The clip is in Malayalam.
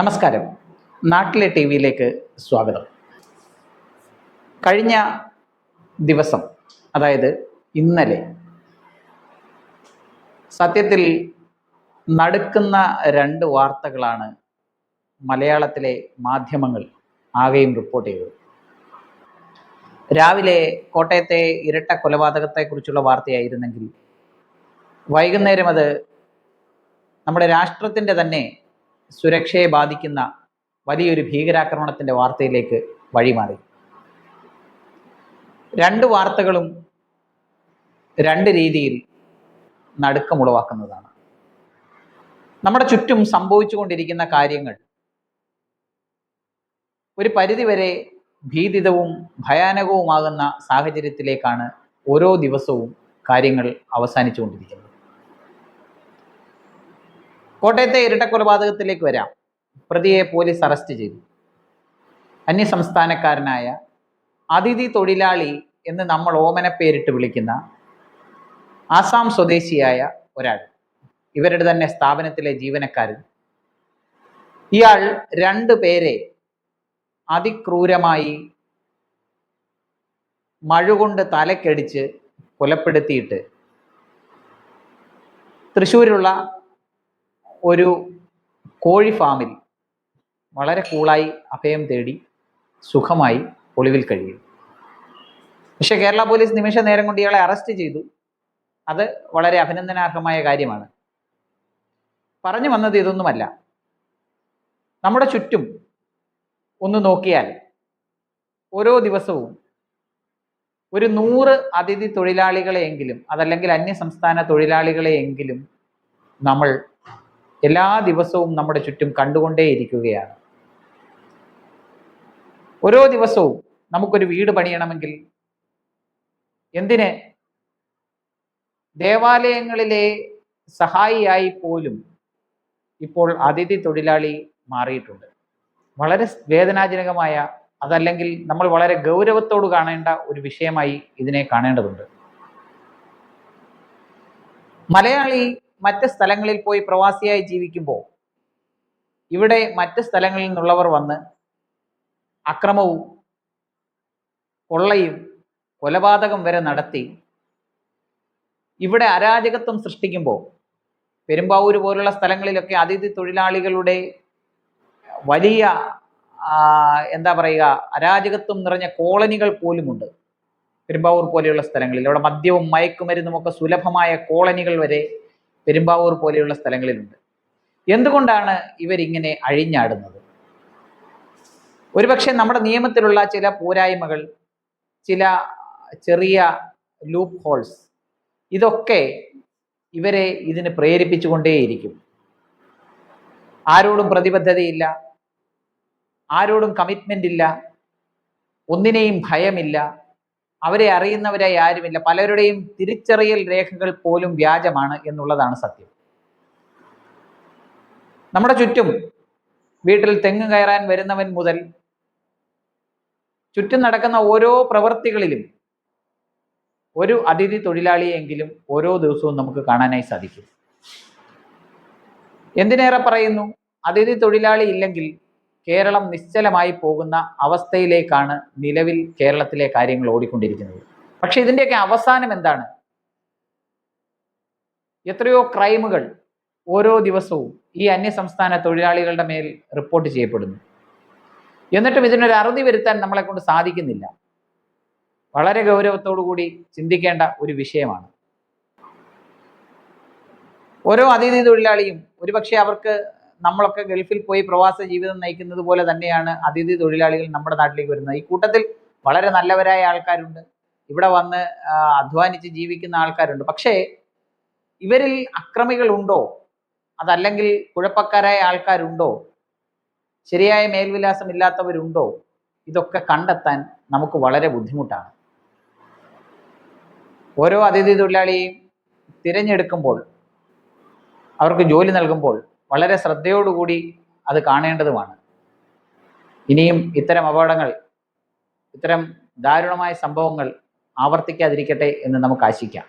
നമസ്കാരം. നാട്ടിലെ ടി വിയിലേക്ക് സ്വാഗതം. കഴിഞ്ഞ ദിവസം അതായത് ഇന്നലെ സത്യത്തിൽ നടക്കുന്ന രണ്ട് വാർത്തകളാണ് മലയാളത്തിലെ മാധ്യമങ്ങൾ ആകെയും റിപ്പോർട്ട് ചെയ്തത്. രാവിലെ കോട്ടയത്തെ ഇരട്ട കൊലപാതകത്തെക്കുറിച്ചുള്ള വാർത്തയായിരുന്നെങ്കിൽ വൈകുന്നേരം അത് നമ്മുടെ രാഷ്ട്രത്തിന്റെ തന്നെ സുരക്ഷയെ ബാധിക്കുന്ന വലിയൊരു ഭീകരാക്രമണത്തിന്റെ വാർത്തയിലേക്ക് വഴിമാറി. രണ്ട് വാർത്തകളും രണ്ട് രീതിയിൽ നടുക്കമുളവാക്കുന്നതാണ് നമ്മുടെ ചുറ്റും സംഭവിച്ചുകൊണ്ടിരിക്കുന്ന കാര്യങ്ങൾ ഒരു പരിധിവരെ ഭീതിതവും ഭയാനകവുമാകുന്ന സാഹചര്യത്തിലേക്കാണ് ഓരോ ദിവസവും കാര്യങ്ങൾ അവസാനിച്ചുകൊണ്ടിരിക്കുന്നത്. കോട്ടയത്തെ ഇരട്ട കൊലപാതകത്തിലേക്ക് വരാം. പ്രതിയെ പോലീസ് അറസ്റ്റ് ചെയ്തു. അന്യസംസ്ഥാനക്കാരനായ അതിഥി തൊഴിലാളി എന്ന് നമ്മൾ ഓമന പേരിട്ട് വിളിക്കുന്ന ആസാം സ്വദേശിയായ ഒരാൾ. ഇവരുടെ തന്നെ സ്ഥാപനത്തിലെ ജീവനക്കാരൻ. ഇയാൾ രണ്ടു പേരെ അതിക്രൂരമായി മഴുകൊണ്ട് തലക്കടിച്ച് കൊലപ്പെടുത്തിയിട്ട് തൃശ്ശൂരുള്ള ഒരു കോഴി ഫാമിൽ വളരെ കൂളായി അഭയം തേടി സുഖമായി ഒളിവിൽ കഴിയും. പക്ഷേ കേരള പോലീസ് നിമിഷ നേരം കൊണ്ട് ഇയാളെ അറസ്റ്റ് ചെയ്തു. അത് വളരെ അഭിനന്ദനാർഹമായ കാര്യമാണ്. പറഞ്ഞു വന്നത് ഇതൊന്നുമല്ല. നമ്മുടെ ചുറ്റും ഒന്ന് നോക്കിയാൽ ഓരോ ദിവസവും ഒരു നൂറ് അതിഥി തൊഴിലാളികളെയെങ്കിലും അതല്ലെങ്കിൽ അന്യ സംസ്ഥാന തൊഴിലാളികളെയെങ്കിലും നമ്മൾ എല്ലാ ദിവസവും നമ്മുടെ ചുറ്റും കണ്ടുകൊണ്ടേയിരിക്കുകയാണ്. ഓരോ ദിവസവും നമുക്കൊരു വീട് പണിയണമെങ്കിൽ എന്തിന്? ദേവാലയങ്ങളിലെ സഹായിയായി പോലും ഇപ്പോൾ അതിഥി തൊഴിലാളി മാറിയിട്ടുണ്ട്. വളരെ വേദനാജനകമായ അതല്ലെങ്കിൽ നമ്മൾ വളരെ ഗൗരവത്തോട് കാണേണ്ട ഒരു വിഷയമായി ഇതിനെ കാണേണ്ടതുണ്ട്. മലയാളി മറ്റ് സ്ഥലങ്ങളിൽ പോയി പ്രവാസിയായി ജീവിക്കുമ്പോൾ ഇവിടെ മറ്റ് സ്ഥലങ്ങളിൽ നിന്നുള്ളവർ വന്ന് അക്രമവും കൊള്ളയും കൊലപാതകം വരെ നടത്തി ഇവിടെ അരാജകത്വം സൃഷ്ടിക്കുമ്പോൾ പെരുമ്പാവൂർ പോലുള്ള സ്ഥലങ്ങളിലൊക്കെ അതിഥി തൊഴിലാളികളുടെ വലിയ എന്താ പറയുക അരാജകത്വം നിറഞ്ഞ കോളനികൾ പോലുമുണ്ട് പെരുമ്പാവൂർ പോലെയുള്ള സ്ഥലങ്ങളിൽ. അവിടെ മദ്യവും മയക്കുമരുന്നും ഒക്കെ സുലഭമായ കോളനികൾ വരെ പെരുമ്പാവൂർ പോലെയുള്ള സ്ഥലങ്ങളിലുണ്ട്. എന്തുകൊണ്ടാണ് ഇവരിങ്ങനെ അഴിഞ്ഞാടുന്നത്? ഒരുപക്ഷെ നമ്മുടെ നിയമത്തിലുള്ള ചില പോരായ്മകൾ ചില ചെറിയ ലൂപ്പ് ഹോൾസ് ഇതൊക്കെ ഇവരെ ഇതിന് പ്രേരിപ്പിച്ചുകൊണ്ടേയിരിക്കും. ആരോടും പ്രതിബദ്ധതയില്ല ആരോടും കമ്മിറ്റ്മെന്റ് ഇല്ല ഒന്നിനെയും ഭയമില്ല അവരെ അറിയുന്നവരായി ആരുമില്ല. പലരുടെയും തിരിച്ചറിയൽ രേഖകൾ പോലും വ്യാജമാണ് എന്നുള്ളതാണ് സത്യം. നമ്മുടെ ചുറ്റും വീട്ടിൽ തെങ്ങ് കയറാൻ വരുന്നവൻ മുതൽ ചുറ്റും നടക്കുന്ന ഓരോ പ്രവൃത്തികളിലും ഒരു അതിഥി തൊഴിലാളിയെങ്കിലും ഓരോ ദിവസവും നമുക്ക് കാണാനായി സാധിക്കും. എന്തിനേറെ പറയുന്നു? അതിഥി തൊഴിലാളി ഇല്ലെങ്കിൽ കേരളം നിശ്ചലമായി പോകുന്ന അവസ്ഥയിലേക്കാണ് നിലവിൽ കേരളത്തിലെ കാര്യങ്ങൾ ഓടിക്കൊണ്ടിരിക്കുന്നത്. പക്ഷെ ഇതിന്റെയൊക്കെ അവസാനം എന്താണ്? എത്രയോ ക്രൈമുകൾ ഓരോ ദിവസവും ഈ അന്യസംസ്ഥാന തൊഴിലാളികളുടെ മേൽ റിപ്പോർട്ട് ചെയ്യപ്പെടുന്നു. എന്നിട്ടും ഇതിനൊരു അറുതി വരുത്താൻ നമ്മളെ കൊണ്ട് സാധിക്കുന്നില്ല. വളരെ കൂടി ചിന്തിക്കേണ്ട ഒരു വിഷയമാണ്. ഓരോ അതിഥി തൊഴിലാളിയും ഒരുപക്ഷെ അവർക്ക് നമ്മളൊക്കെ ഗൾഫിൽ പോയി പ്രവാസ ജീവിതം നയിക്കുന്നത് പോലെ തന്നെയാണ് അതിഥി തൊഴിലാളികൾ നമ്മുടെ നാട്ടിലേക്ക് വരുന്നത്. ഈ കൂട്ടത്തിൽ വളരെ നല്ലവരായ ആൾക്കാരുണ്ട്. ഇവിടെ വന്ന് അധ്വാനിച്ച് ജീവിക്കുന്ന ആൾക്കാരുണ്ട്. പക്ഷേ ഇവരിൽ അക്രമികളുണ്ടോ അതല്ലെങ്കിൽ കുഴപ്പക്കാരായ ആൾക്കാരുണ്ടോ? ശരിയായ മേൽവിലാസം ഇല്ലാത്തവരുണ്ടോ? ഇതൊക്കെ കണ്ടെത്താൻ നമുക്ക് വളരെ ബുദ്ധിമുട്ടാണ്. ഓരോ അതിഥി തൊഴിലാളിയെയും തിരഞ്ഞെടുക്കുമ്പോൾ അവർക്ക് ജോലി നൽകുമ്പോൾ വളരെ ശ്രദ്ധയോടുകൂടി അത് കാണേണ്ടതുമാണ്. ഇനിയും ഇത്തരം അപകടങ്ങൾ ഇത്തരം ദാരുണമായ സംഭവങ്ങൾ ആവർത്തിക്കാതിരിക്കട്ടെ എന്ന് നമുക്ക് ആശിക്കാം.